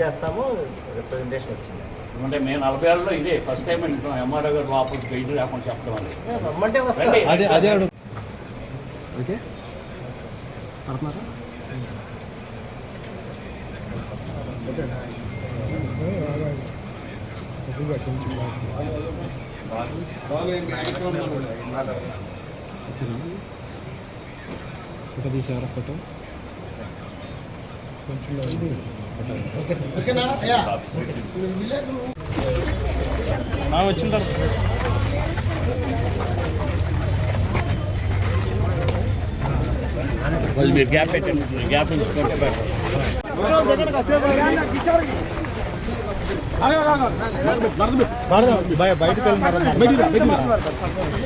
చేస్తాము రిప్రజెంటేషన్ వచ్చింది. అంటే మేము నలభై ఏళ్ళలో ఇదే ఫస్ట్ టైం వింటున్నాం ఎంఆర్ఓ గారు లోపలికి వెయిట్ లేకుండా చెప్పడం అనేది రమ్మంటే. అదే అదే ఓకే. పడుతున్నారా ఇంకా తీసేవారా ఫోటో? వచ్చిన తర్వాత మీరు గ్యాప్ పెట్టండి గ్యాప్ ఉంచుకుంటే బెటర్ బయటకు వెళ్ళినారా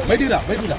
బయటికి రా బయటికి రా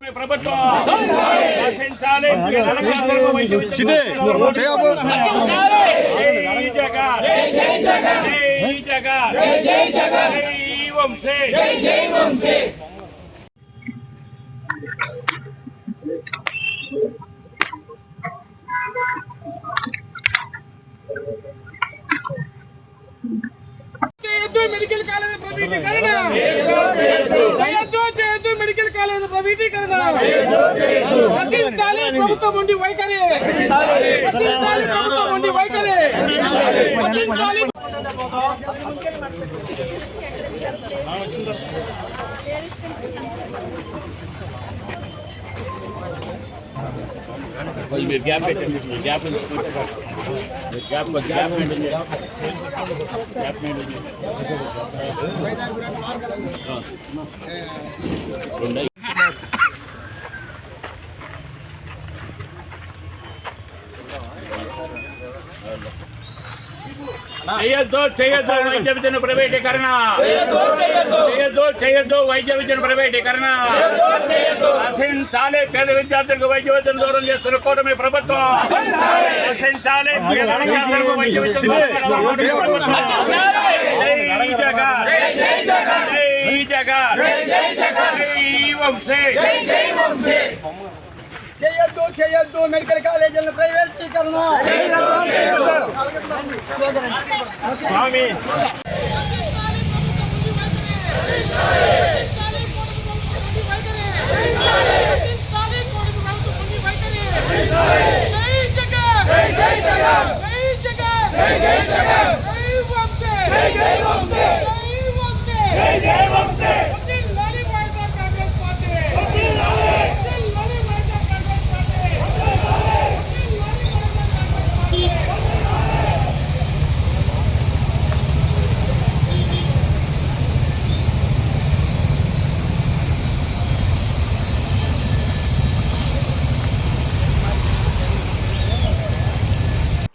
ప్రభుత్వం నశించాలి తెలంగాణలో వైద్య ప్రభుత్వం ఉండి వైఖరి. రచించాలి ప్రభుత్వం ఉండి వైఖరి. రచించాలి మీరు గ్యాప్ పెట్టండి. మీరు గ్యాప్ మీరు gap gap maintain gap maintain చేయొద్దు చేయొద్దు వైద్య విద్యను ప్రైవేటీకరణ చేయొద్దు చేయొద్దు వైద్య విద్యను ప్రైవేటీకరణ నశించాలి పేద విద్యార్థులకు వైద్య విద్యను దూరం చేస్తున్న కూటమి ప్రభుత్వం నశించాలి పేద విద్యార్థులకు వైద్య విద్యను దూరం చేస్తున్న కూటమి ప్రభుత్వం. జై జగన్ జై జగన్ జై వంశీ చేయొద్దు చేయొద్దు మెడికల్ కాలేజీల ప్రైవేటీకరణ சுவாமி